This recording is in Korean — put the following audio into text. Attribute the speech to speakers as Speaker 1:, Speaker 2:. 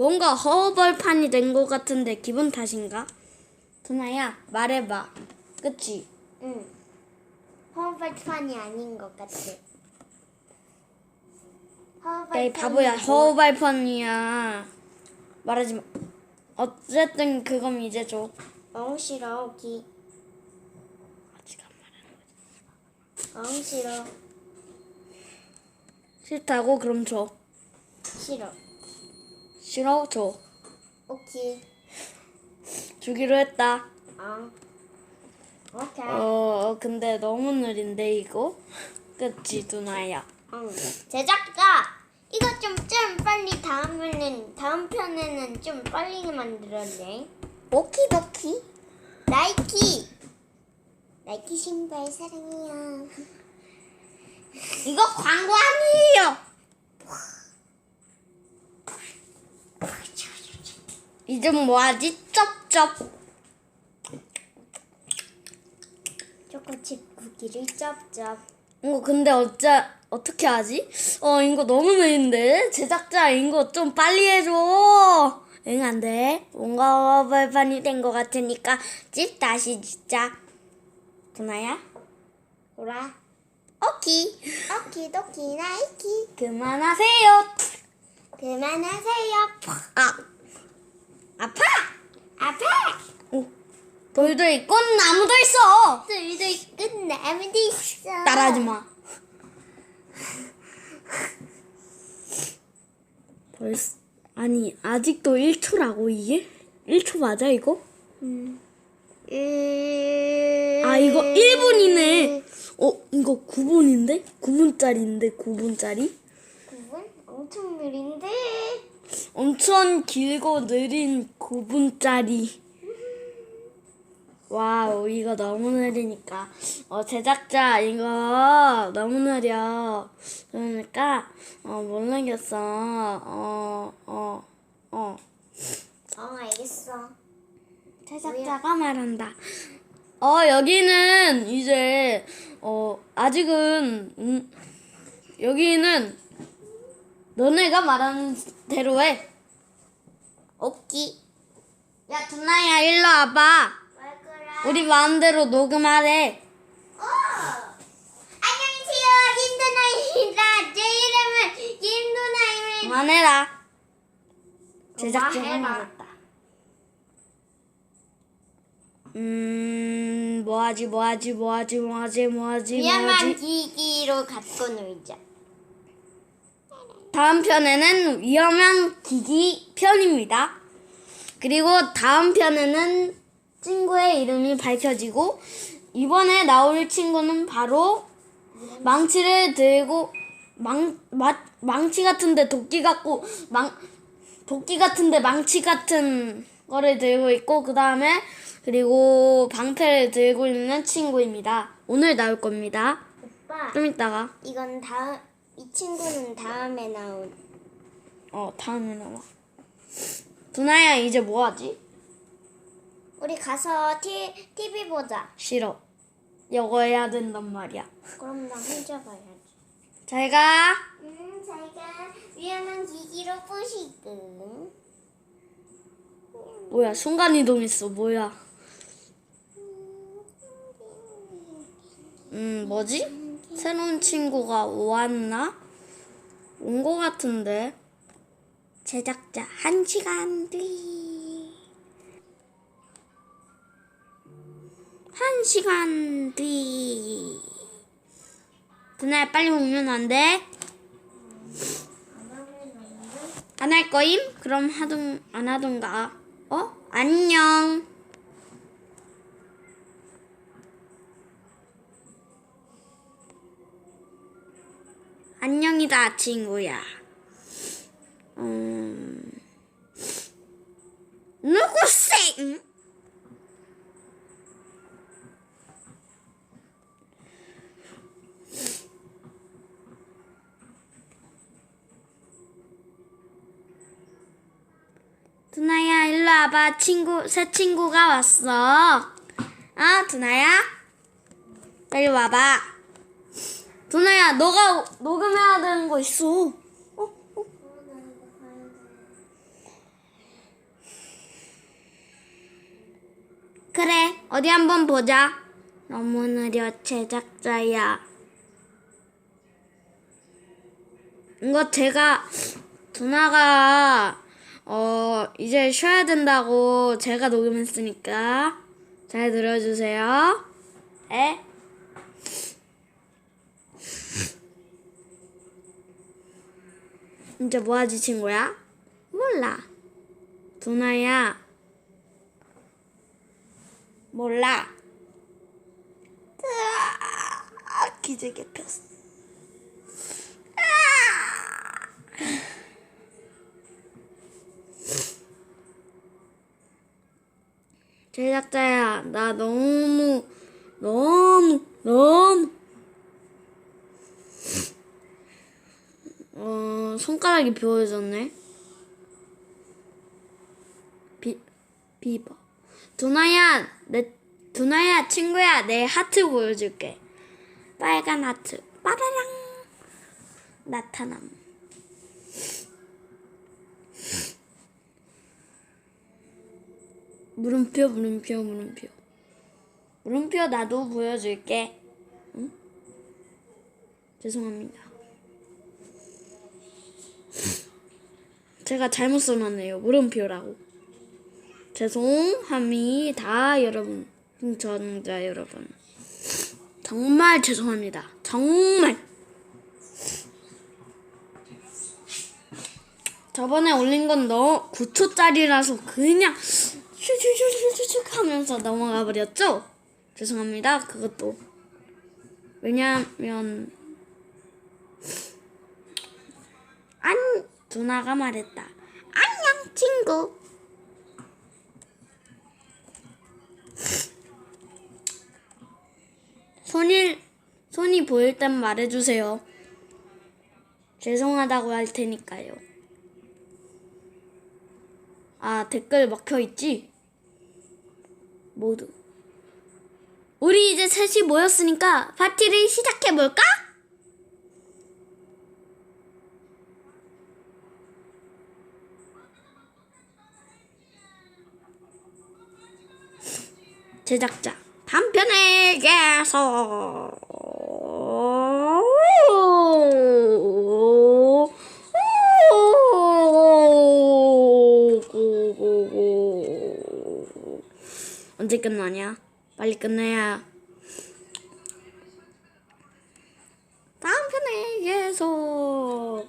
Speaker 1: 뭔가 허벌판이 된 것 같은데 기분 탓인가? 두나야 말해봐. 그치?
Speaker 2: 응. 허벌판이 아닌 것 같아. 허벌판이
Speaker 1: 에이 바보야 허벌판이야. 말하지 마. 어쨌든 그건 이제 줘.
Speaker 2: 엉 싫어 기.
Speaker 1: 아직 안 말해.
Speaker 2: 엉 싫어.
Speaker 1: 싫다고 그럼 줘.
Speaker 2: 싫어.
Speaker 1: 싫어 줘.
Speaker 2: 오케이.
Speaker 1: 주기로 했다.
Speaker 2: 엉. 오케이.
Speaker 1: 어 근데 너무 느린데 이거? 그치 두나야.
Speaker 2: 응. 제작자 이거 좀 좀 빨리 다음에는 다음 편에는 좀 빨리 만들었네. 오키도키. 나이키. 나이키 신발 사랑해요.
Speaker 1: 이거 광고 아니에요. 이제 뭐하지? 쩝쩝.
Speaker 2: 초코칩 쿠키를 쩝쩝.
Speaker 1: 이거 근데 어째 어떻게 하지? 어 이거 너무 느린데 제작자 이거 좀 빨리 해줘. 응 안 돼. 뭔가 발판이 된 것 같으니까 집 다시 짓자. 두나야?
Speaker 2: 보라.
Speaker 1: 오키.
Speaker 2: 오키 도키 나이키.
Speaker 1: 그만하세요.
Speaker 2: 그만하세요.
Speaker 1: 아 아파.
Speaker 2: 아파.
Speaker 1: 오. 돌도 있고 나무도 있어.
Speaker 2: 술도 있고 나무도 있어.
Speaker 1: 따라하지 마. 벌써 아니 아직도 1초라고 이게? 1초 맞아 이거?
Speaker 2: 음.
Speaker 1: 아 이거 1분이네. 어 이거 9분인데? 9분짜리인데 9분짜리?
Speaker 2: 9분? 엄청 느린데.
Speaker 1: 엄청 길고 느린 9분짜리. 와우 이거 너무 느리니까 어 제작자 이거 너무 느려 그러니까 어못 넘겼어 어어어 어, 어.
Speaker 2: 어 알겠어.
Speaker 1: 제작자가 말한다 어 여기는 이제 어 아직은 음, 여기는 너네가 말하는 대로 해
Speaker 2: 오키.
Speaker 1: 야, 두나야, 일로 와봐. 우리 마음대로 녹음하래.
Speaker 2: 어! 안녕하세요, 김도나입니다. 제 이름은 김도나입니다.
Speaker 1: 그만해라. 제작자가
Speaker 2: 해라.
Speaker 1: 말했다. 음, 뭐하지, 뭐하지, 뭐하지, 뭐하지, 뭐하지,
Speaker 2: 위험한
Speaker 1: 뭐하지.
Speaker 2: 기기로 갖고 놀자.
Speaker 1: 다음 편에는 위험한 기기 편입니다. 그리고 다음 편에는 친구의 이름이 밝혀지고 이번에 나올 친구는 바로 망치를 들고 망, 마, 망치 같은데 도끼 같고 망 도끼 같은데 망치 같은 거를 들고 있고 그 다음에 그리고 방패를 들고 있는 친구입니다. 오늘 나올 겁니다.
Speaker 2: 오빠,
Speaker 1: 좀 이따가
Speaker 2: 이건 다음 이 친구는 다음에 나온.
Speaker 1: 어 다음에 나와. 두나야 이제 뭐 하지?
Speaker 2: 우리 가서 티, TV 보자.
Speaker 1: 싫어. 이거 해야 된단 말이야.
Speaker 2: 그럼 나 혼자 봐야지.
Speaker 1: 잘 가.
Speaker 2: 음, 제가 위험한 기기로 부시금.
Speaker 1: 뭐야 순간 이동했어. 뭐야? 음 뭐지? 새로운 친구가 왔나? 온 거 같은데. 제작자 한 시간 뒤. 한 시간 뒤. 그날 빨리 오면 안 돼? 안 할 거임? 그럼 하든 안 하든가. 어? 안녕. 안녕이다 친구야. 음. 누구세? 두나야 일로 와봐. 친구 새 친구가 왔어. 아 두나야? 빨리 와봐. 두나야 너가 녹음해야 되는 거 있어? 어, 어? 그래 어디 한번 보자. 너무 느려 제작자야. 이거 제가 두나가 어, 이제 쉬어야 된다고 제가 녹음했으니까 잘 들어주세요. 에? 이제 뭐하지, 친구야? 몰라. 두나야. 몰라. 기지개 폈어. 제작자야, 나 너무, 너무, 너무, 어, 손가락이 비워졌네. 비, 비버. 두나야, 내, 두나야, 친구야, 내 하트 보여줄게. 빨간 하트. 빠라랑. 나타남. 물음표, 물음표, 물음표. 물음표 나도 보여줄게. 응? 죄송합니다. 제가 잘못 써놨네요. 물음표라고. 죄송합니다, 여러분. 시청자 여러분. 정말 죄송합니다. 정말. 저번에 올린 건 너 9초짜리라서 그냥 슈슈슈슈슈 하면서 넘어가 버렸죠? 죄송합니다. 그것도. 왜냐면 안 누나가 말했다. 안녕 친구. 손이 손이 보일 땐 말해주세요. 죄송하다고 할 테니까요. 아 댓글 먹혀 있지? 모두. 우리 이제 셋이 모였으니까 파티를 시작해 볼까? 제작자 단편에게서 언제 끝나냐? 빨리 끝내야. 다음 편에게서